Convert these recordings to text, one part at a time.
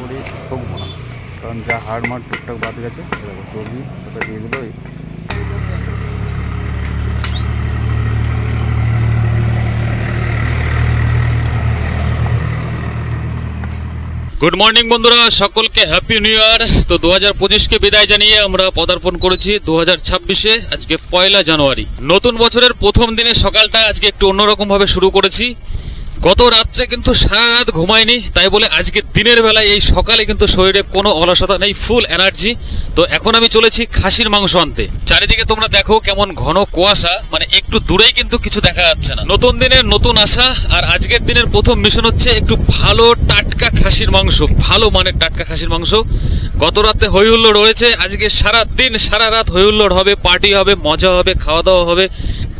করি ঠকবো না কারণ যা হাড় মার টুকটাক বাদ গেছে চর্বি ওটা দিয়ে দিল গুড মর্নিং বন্ধুরা, সকলকে হ্যাপি নিউ ইয়ার তো দু হাজার পঁচিশকে বিদায় জানিয়ে আমরা পদার্পণ করেছি দু হাজার ছাব্বিশে, আজকে পয়লা জানুয়ারি। নতুন বছরের প্রথম দিনে সকালটা আজকে একটু অন্যরকম ভাবে শুরু করেছি। গত রাত্রে কিন্তু সারা রাত ঘুমাইনি তাই বলে আজকে দিনের বেলায় এই সকালে কিন্তু শরীরে কোনো অলসতা নেই ফুল এনার্জি তো এখন আমি চলেছি খাসির মাংস আনতে। চারিদিকে তোমরা দেখো কেমন ঘন কুয়াশা মানে একটু দূরেই কিন্তু কিছু দেখা যাচ্ছে না। নতুন দিনের নতুন আশা, আর আজকের দিনের প্রথম মিশন হচ্ছে একটু ভালো টাটকা খাসির মাংস, ভালো মানের টাটকা খাসির মাংস। গত রাতে হই হুল্লোড় রয়েছে, আজকে সারা দিন সারা রাত হই হুল্লোড় হবে পার্টি হবে, মজা হবে, খাওয়া দাওয়া হবে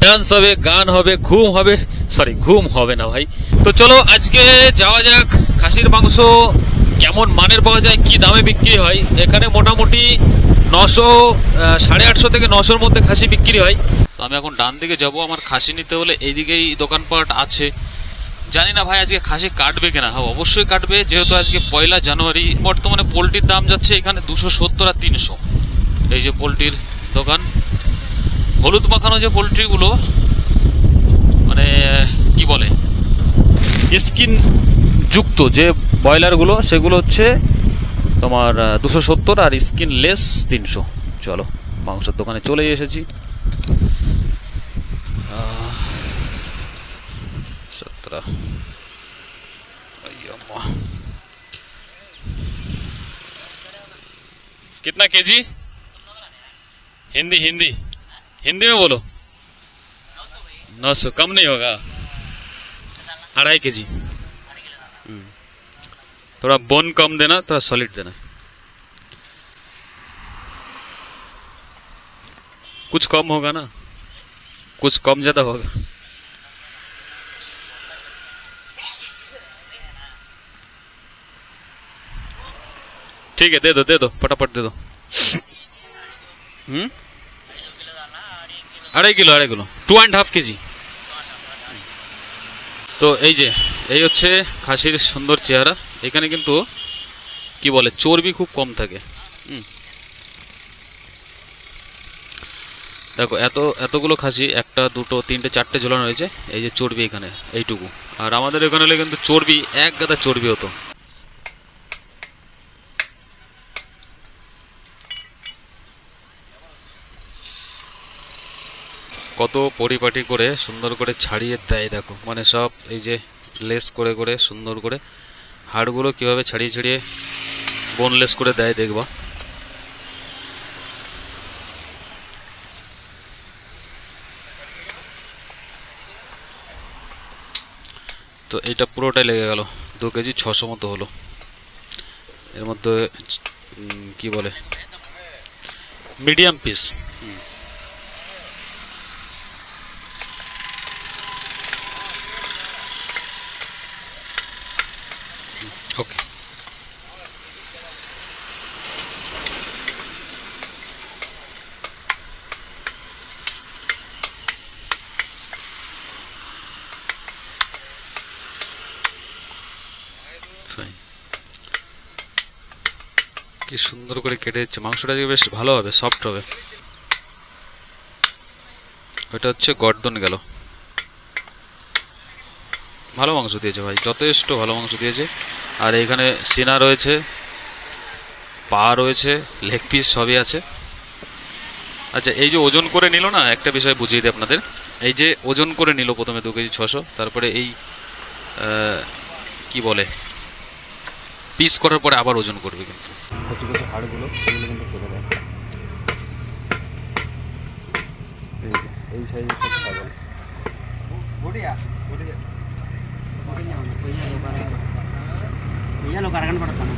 ডান্স হবে, গান হবে, ঘুম হবে সরি ঘুম হবে না ভাই। তো চলো আজকে যাওয়া যাক, খাসির মাংস কেমন মানের পাওয়া যায়, কি দামে বিক্রি হয়। এখানে মোটামুটি নশো সাড়ে আটশো থেকে নশোর মধ্যে খাসি বিক্রি হয়। তো আমি এখন ডান দিকে যাব, আমার খাসি নিতে হলে এইদিকেই দোকানপাট আছে। জানি না ভাই আজকে খাসি কাটবে কিনা। হ্যাঁ অবশ্যই কাটবে, যেহেতু আজকে পয়লা জানুয়ারি, বর্তমানে পোলট্রির দাম যাচ্ছে এখানে দুশো সত্তর আর তিনশো। এই যে পোলট্রির দোকান, হলুদ মাখানো যে পোলট্রিগুলো মানে কি বলে স্কিন যুক্ত যে ব্রয়লারগুলো সেগুলো হচ্ছে তোমার দুশো সত্তর আর স্কিন লেস তিনশো চলো মাংসের দোকানে চলে এসেছি सत्रह अय्यम्मा। कितना केजी हिंदी हिंदी हिंदी में बोलो नौ सौ कम नहीं होगा अढ़ाई के जी हम्म। थोड़ा बोन कम देना, थोड़ा सॉलिड देना। कुछ कम होगा ना? कुछ कम ज़्यादा होगा। ठीक है, दे दो दे दो, फटाफट दे दो। हम्म। अढ़ाई किलो अढ़ाई किलो। टू एंड हाफ़ के जी তো এই যে, এই হচ্ছে খাসির সুন্দর চেহারা। এখানে কিন্তু কি বলে, চর্বি খুব কম থাকে। দেখো, এত, এতগুলো খাসি, একটা, দুটো, তিনটে, চারটে ঝোলানো রয়েছে এই যে চর্বি এখানে, এইটুকু। আর আমাদের এখানে হলে কিন্তু চর্বি, এক গাদা চর্বি হতো। কত পরিপাটি করে সুন্দর করে ছাড়িয়ে দেয়, দেখো। মানে সব এই যে লেস করে করে সুন্দর করে হাড়গুলো কীভাবে ছাড়িয়ে ছাড়িয়ে বোনলেস করে দেয়, দেখবা। তো এইটা পুরোটাই লেগে গেল। দু কেজি ছশো মতো হলো। এর মধ্যে কি বলে? Medium piece. ওকে কি সুন্দর করে কেটে দিচ্ছে। মাংসটা বেশ ভালো হবে সফট হবে। ওটা হচ্ছে গর্দন গেল। ভালো মাংস দিয়েছে ভাই যথেষ্ট ভালো মাংস দিয়েছে। আর এখানে সিনা রয়েছে পা রয়েছে লেগ পিস সবই আছে। আচ্ছা এই যে ওজন করে নিল না একটা বিষয় বুঝিয়ে দিই আপনাদের। এই যে ওজন করে নিল প্রথমে দু কেজি ছশো তারপরে এই কি বলে পিস করার পরে আবার ওজন করবে কিন্তু। কচি কচি হাড়গুলো সেগুলো কিন্তু ফেলে দেয় এই সাইজের সব ছাগল। ఉయ్యాలు ఒక అరగంట పడతాను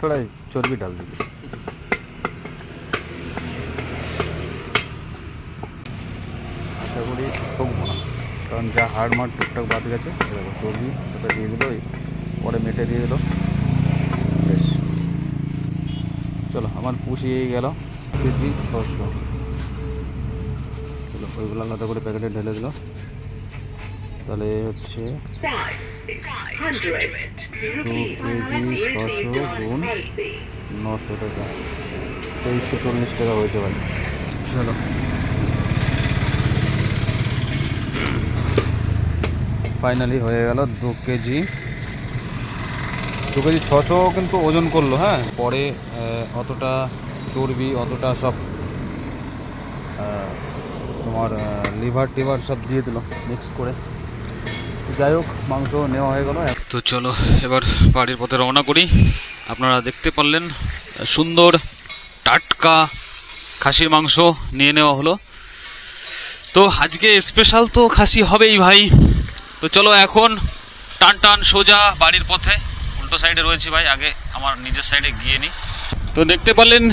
थोड़ा चर्बी डाल दीजिए আশা করি ঠকবো না কারণ যা হাড় মার টুকটাক বাদ গেছে এই দেখো চর্বি ওটা দিয়ে দিল পরে মেটে দিয়ে দিল বেশ চলো আমার পুষিয়ে গেল কেজি ছশো চলো ওইগুলো আলাদা করে প্যাকেটে ঢেলে দিল তাহলে হচ্ছে ছশো গুণ নশো টাকা। তেইশশো চল্লিশ টাকা হয়েছে ভাই। চলো। ফাইনালি হয়ে গেল দু কেজি। দু কেজি ছশো কিন্তু ওজন করল হ্যাঁ? পরে অতটা চর্বি অতটা সব তোমার লিভার টিভার সব দিয়ে দিল মিক্স করে। যাই হোক, মাংস নেওয়া হয়ে গেল। তো চলো, এবার বাড়ির পথে রওনা করি। আপনারা দেখতে পারলেন, সুন্দর টাটকা খাসির মাংস নিয়ে নেওয়া হলো। তো আজকে স্পেশাল তো খাসি হবেই ভাই। তো চলো এখন টান টান সোজা বাড়ির পথে। উল্টো সাইডে রয়েছে ভাই, আগে আমার নিজের সাইডে গিয়ে নিই তো দেখতে পারলেন,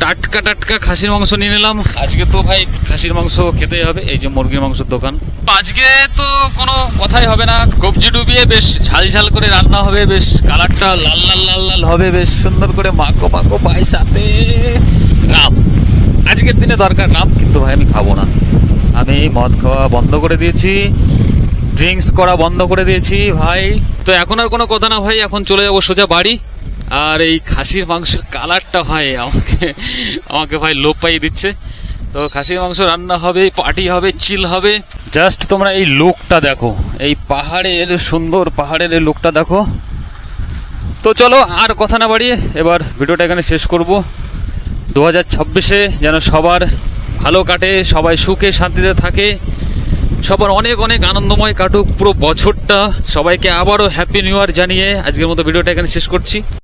টাটকা টাটকা খাসির মাংস নিয়ে নিলাম। আজকে তো ভাই খাসির মাংস খেতেই হবে, এই যে মুরগির মাংসের দোকান। আজকে তো কোনো কথাই হবে না। কবজি ডুবিয়ে বেশ ঝাল ঝাল করে রান্না হবে, বেশ কালারটা লাল লাল লাল লাল হবে, বেশ সুন্দর করে মাখো মাখো পাই সাথে। রাম। আজকের দিনে দরকার নাম কিন্তু ভাই আমি খাব না। আমি মদ খাওয়া বন্ধ করে দিয়েছি ড্রিঙ্কস করা বন্ধ করে দিয়েছি, ভাই। তো এখন আর কোনো কথা না, ভাই। এখন চলে যাব সোজা বাড়ি। আর এই খাসির মাংসের কালারটা, ভাই, আমাকে আমাকে ভাই লোপ পাইয়ে দিচ্ছে। তো খাসির মাংস রান্না হবে, পার্টি হবে চিল হবে। জাস্ট তোমরা এই লুকটা দেখো, এই পাহাড়ের সুন্দর পাহাড়ের এই লুকটা দেখো। তো চলো আর কথা না বাড়িয়ে এবার ভিডিওটা এখানে শেষ করব। দু হাজার ছাব্বিশে যেন সবার ভালো কাটে, সবাই সুখে, শান্তিতে থাকে, সবার অনেক অনেক আনন্দময় কাটুক পুরো বছরটা। সবাইকে আবারও হ্যাপি নিউ ইয়ার জানিয়ে আজকের মতো ভিডিওটা এখানে শেষ করছি।